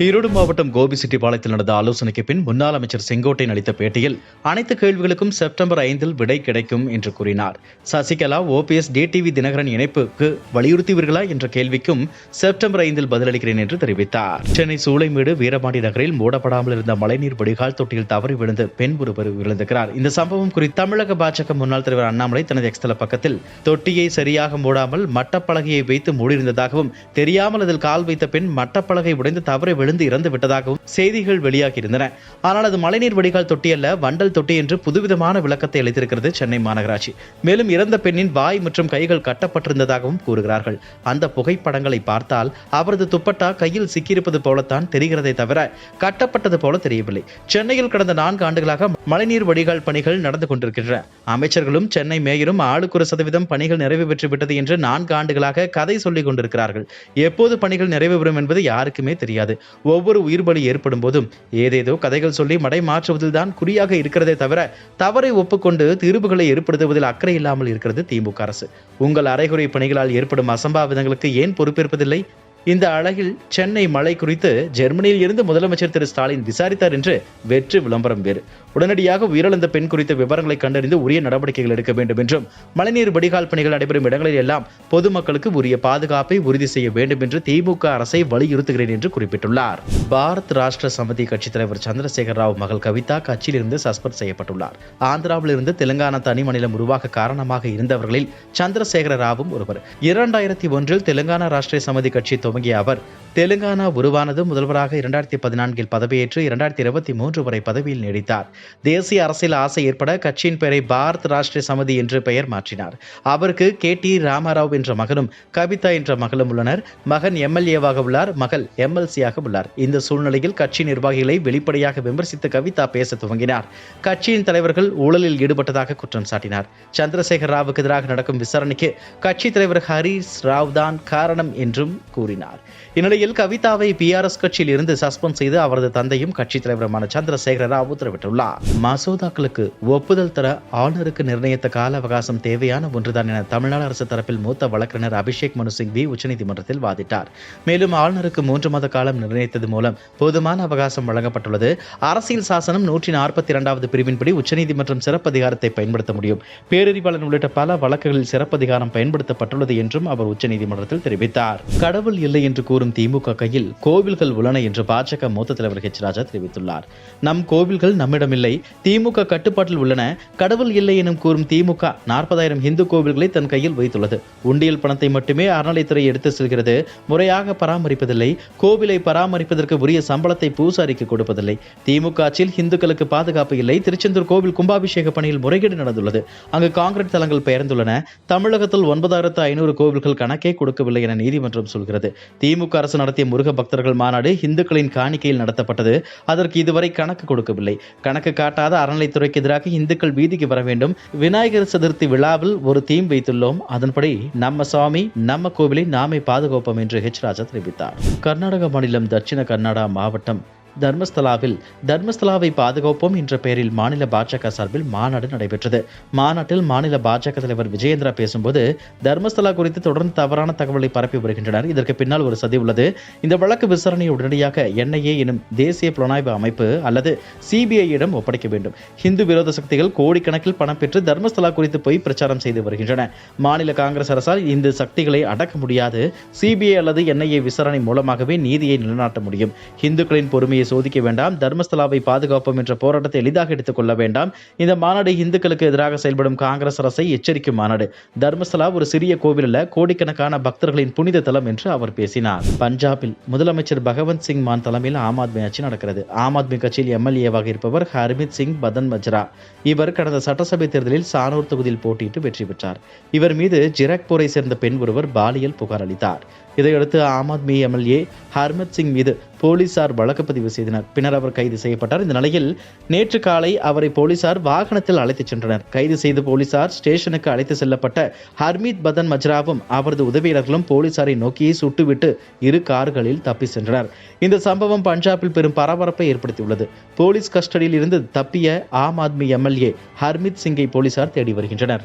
ஈரோடு மாவட்டம் கோபிசெட்டிப்பாளையத்தில் நடந்த ஆலோசனைக்கு பின் முன்னாள் அமைச்சர் செங்கோட்டையன் அளித்த பேட்டியில் அனைத்து கேள்விகளுக்கும் செப்டம்பர் ஐந்தில் விடை கிடைக்கும் என்று கூறினார். சசிகலா ஓபிஎஸ் டிடிவி தினகரன் இணைப்புக்கு வலியுறுத்துவீர்களா என்ற கேள்விக்கும் செப்டம்பர் ஐந்தில் பதிலளிக்கிறேன் என்று தெரிவித்தார். சென்னை சூளைமேடு வீரபாண்டி நகரில் மூடப்படாமல் இருந்த மழைநீர் வடிகால் தொட்டியில் தவறி விழுந்து பெண் ஒருவர் விழுந்திருக்கிறார் இந்த சம்பவம் குறித்து தமிழக பாஜக முன்னாள் தலைவர் அண்ணாமலை தனது எக்ஸ்தல பக்கத்தில் தொட்டியை சரியாக மூடாமல் மட்டப்பலகையை வைத்து மூடியிருந்ததாகவும் தெரியாமல் அதில் கால் வைத்த பெண் மட்டப்பலகை உடைந்து தவறி விழுந்து இறந்து விட்டதாகவும் செய்திகள் வெளியாகியிருந்தன. ஆனால் அது மழைநீர் வடிகால் தொட்டி அல்ல வண்டல் தொட்டி என்று புதுவிதமான விளக்கத்தை அளித்திருக்கிறது சென்னை மாநகராட்சி. மேலும் இறந்த பெண்ணின் வாய் மற்றும் கைகள் கட்டப்பட்டிருந்ததாகவும் கூறுகிறார்கள். அந்த புகைப்படங்களை பார்த்தால் அவரது துப்பட்டா கையில் சிக்கியிருப்பது போலத்தான் தெரிகிறதே தவிர கட்டப்பட்டது போல தெரியவில்லை. சென்னையில் கடந்த நான்கு ஆண்டுகளாக மழைநீர் வடிகால் பணிகள் நடந்து கொண்டிருக்கின்றன. அமைச்சர்களும் சென்னை மேயரும் ஆளுக்கு ஒரு சதவீதம் பணிகள் நிறைவு பெற்று விட்டது என்று நான்கு ஆண்டுகளாக கதை சொல்லிக் கொண்டிருக்கிறார்கள். எப்போது பணிகள் நிறைவு பெறும் என்பது யாருக்குமே தெரியாது. ஒவ்வொரு உயிர் பலி ஏற்படும் போதும் ஏதேதோ கதைகள் சொல்லி மடை மாற்றுவதில் தான் குறியாக இருக்கிறதே தவிர தவறை ஒப்புக்கொண்டு தீர்வுகளை ஏற்படுத்துவதில் அக்கறை இல்லாமல் இருக்கிறது திமுக அரசு. உங்கள் அரைகுறை பணிகளால் ஏற்படும் அசம்பாவிதங்களுக்கு ஏன் பொறுப்பேற்பதில்லை? இந்த அழகில் சென்னை மழை குறித்து ஜெர்மனியில் இருந்து முதலமைச்சர் திரு ஸ்டாலின் விசாரித்தார் என்று வெற்று விளம்பரம் வேறு. உடனடியாக உயிரிழந்த பெண் குறித்த விவரங்களை கண்டறிந்து உரிய நடவடிக்கைகள் எடுக்க வேண்டும் என்றும் மழைநீர் வடிகால் பணிகள் நடைபெறும் இடங்களில் எல்லாம் பொதுமக்களுக்கு உரிய பாதுகாப்பை உறுதி செய்ய வேண்டும் என்று திமுக அரசை வலியுறுத்துகிறேன் என்று குறிப்பிட்டுள்ளார். பாரத் ராஷ்டிர சமிதி கட்சித் தலைவர் சந்திரசேகர் ராவ் மகள் கவிதா கட்சியிலிருந்து சஸ்பெண்ட் செய்யப்பட்டுள்ளார். ஆந்திராவில் இருந்து தெலுங்கானா தனி மாநிலம் உருவாக காரணமாக இருந்தவர்களில் சந்திரசேகர ராவும் ஒருவர். இரண்டாயிரத்தி ஒன்றில் தெலுங்கானா ராஷ்டிரிய சமிதி கட்சி துவங்கிய அவர் தெலுங்கானா உருவானது முதல்வராக இரண்டாயிரத்தி பதினான்கில் பதவியேற்று இரண்டாயிரத்தி இருபத்தி மூன்று வரை பதவியில் நீடித்தார். தேசிய அரசியல் ஆசை ஏற்பட கட்சியின் பெயரை பாரத் ராஷ்டிரிய சமிதி என்று பெயர் மாற்றினார். அவருக்கு கே டி ராமராவ் என்ற மகனும் கவிதா என்ற மகளும் உள்ளனர். மகன் எம்எல்ஏவாக உள்ளார் மகள் எம்எல்சியாக உள்ளார். இந்த சூழ்நிலையில் கட்சி நிர்வாகிகளை வெளிப்படையாக விமர்சித்து கவிதா பேச துவங்கினார். கட்சியின் தலைவர்கள் ஊழலில் ஈடுபட்டதாக குற்றம் சாட்டினார். சந்திரசேகர் ராவுக்கு எதிராக நடக்கும் விசாரணைக்கு கட்சி தலைவர் ஹரீஸ் ராவ் தான் காரணம் என்றும் கூறினார். கூறினார். இந்நிலையில் கவிதாவை பிஆர்எஸ் கட்சியில் இருந்து சஸ்பெண்ட் செய்து அவரது தந்தையும் கட்சித் தலைவருமான சந்திரசேகர ராவ் உத்தரவிட்டுள்ளார். மசோதாக்களுக்கு ஒப்புதல் தர ஆளுநருக்கு நிர்ணயித்த கால அவகாசம் தேவையான ஒன்றுதான் என தமிழ்நாடு அரசு தரப்பில் மூத்த வழக்கறிஞர் அபிஷேக் மனு சிங்வி உச்சநீதிமன்றத்தில் வாதிட்டார். மேலும் ஆளுநருக்கு மூன்று மாத காலம் நிர்ணயித்தது மூலம் போதுமான அவகாசம் வழங்கப்பட்டுள்ளது. அரசியல் சாசனம் நூற்றி நாற்பத்தி இரண்டாவது பிரிவின்படி உச்சநீதிமன்றம் சிறப்பு அதிகாரத்தை பயன்படுத்த முடியும். பேரறிவாளன் உள்ளிட்ட பல வழக்குகளில் சிறப்பு அதிகாரம் பயன்படுத்தப்பட்டுள்ளது என்றும் அவர் உச்சநீதிமன்றத்தில் தெரிவித்தார். கடவுள் இல்லை என்று கூறும் திமுக கையில் கோவில்கள் உள்ளன என்று பாஜக மூத்த தலைவர் ஹெச் ராஜா தெரிவித்துள்ளார். நம் கோவில்கள் நம்மிடமில்லை. திமுக கட்டுப்பாட்டில் உள்ளன. கடவுள் இல்லை எனும் கூறும் திமுக நாற்பதாயிரம் இந்து கோவில்களை தன் கையில் வைத்துள்ளது. உண்டியல் பணத்தை மட்டுமே அறநிலைத்துறை எடுத்து செல்கிறது. முறையாக பராமரிப்பதில்லை. கோவிலை பராமரிப்பதற்கு உரிய சம்பளத்தை பூசாரிக்கு கொடுப்பதில்லை. திமுக ஆட்சியில் இந்துக்களுக்கு பாதுகாப்பு இல்லை. திருச்செந்தூர் கோவில் கும்பாபிஷேக பணியில் முறைகேடு நடந்துள்ளது. அங்கு காங்கிரட் தலங்கள் பெயர்ந்துள்ளன. தமிழகத்தில் ஒன்பதாயிரத்து ஐநூறு கோவில்கள் கணக்கே கொடுக்கவில்லை என நீதிமன்றம் சொல்கிறது. திமுக அரசு நடத்திய முருக பக்தர்கள் மாநாடு இந்துக்களின் காணிக்கையில் நடத்தப்பட்டது. அதற்கு இதுவரை கணக்கு கொடுக்கவில்லை. கணக்கு காட்டாத அறநிலைத்துறைக்கு எதிராக இந்துக்கள் வீதிக்கு வர வேண்டும். விநாயகர் சதுர்த்தி விழாவில் ஒரு தீம் வைத்துள்ளோம். அதன்படி நம்ம சுவாமி நம்ம கோவிலை நாமே பாதுகாப்போம் என்று ஹெச் ராஜா தெரிவித்தார். கர்நாடக மாநிலம் தட்சிண கர்நாடகா மாவட்டம் தர்மஸ்தலாவில் தர்மஸ்தலாவை பாதுகாப்போம் என்ற பெயரில் மாநில பாஜக சார்பில் மாநாடு நடைபெற்றது. மாநாட்டில் மாநில பாஜக தலைவர் விஜயேந்திரா பேசும்போது தர்மஸ்தலா குறித்து தொடர்ந்து தவறான தகவலை பரப்பி வருகின்றனர். இதற்கு பின்னால் ஒரு சதி உள்ளது. இந்த வழக்கு விசாரணையை உடனடியாக என்ஐஏ எனும் தேசிய புலனாய்வு அமைப்பு அல்லது சிபிஐயிடம் ஒப்படைக்க வேண்டும். ஹிந்து விரோத சக்திகள் கோடிக்கணக்கில் பணம் பெற்று தர்மஸ்தலா குறித்து போய் பிரச்சாரம் செய்து வருகின்றன. மாநில காங்கிரஸ் அரசால் இந்த சக்திகளை அடக்க முடியாது. சிபிஐ அல்லது என்ஐஏ விசாரணை மூலமாகவே நீதியை நிலைநாட்ட முடியும். இந்துக்களின் பொறுமையை சோதிக்க வேண்டாம். தர்மஸ்தலாவை பாதுகாப்போம் என்ற போராட்டத்தை எளிதாக எடுத்துக் கொள்ள வேண்டாம். இந்த மாநாடு இந்துக்களுக்கு எதிராக செயல்படும் காங்கிரஸ் அரசை எச்சரிக்கும் மாநாடு. தர்மஸ்தலா ஒரு சிறிய கோவில் அல்ல கோடிக்கணக்கான பக்தர்களின் புனித தலம் என்று அவர் பேசினார். பஞ்சாபில் முதலமைச்சர் பகவந்த் சிங் மான் தலைமையில் ஆம் ஆத்மி ஆட்சி நடக்கிறது. ஆம் ஆத்மி கட்சியில் எம்எல்ஏவாக இருப்பவர் ஹர்மித் சிங் பதன் மஜ்ரா. இவர் கடந்த சட்டசபை தேர்தலில் சானூர் தொகுதியில் போட்டியிட்டு வெற்றி பெற்றார். இவர் மீது ஜிராக்பூரை சேர்ந்த பெண் ஒருவர் பாலியல் புகார் அளித்தார். இதையடுத்து ஆம் ஆத்மி எம்எல்ஏ ஹர்மித் சிங் மீது போலீசார் வழக்கு பதிவு செய்தனர். பின்னர் அவர் கைது செய்யப்பட்டார். இந்த நிலையில் நேற்று காலை அவரை போலீசார் வாகனத்தில் அழைத்துச் சென்றனர். கைது செய்த போலீசார் ஸ்டேஷனுக்கு அழைத்து செல்லப்பட்ட ஹர்மீத் பதன் மஜ்ராவும் அவரது உதவியாளர்களும் போலீசாரை நோக்கி சுட்டுவிட்டு இரு கார்களில் தப்பி சென்றனர். இந்த சம்பவம் பஞ்சாபில் பெரும் பரபரப்பை ஏற்படுத்தியுள்ளது. போலீஸ் கஸ்டடியில் இருந்து தப்பிய ஆம் ஆத்மி எம்எல்ஏ ஹர்மித் சிங்கை போலீசார் தேடி வருகின்றனர்.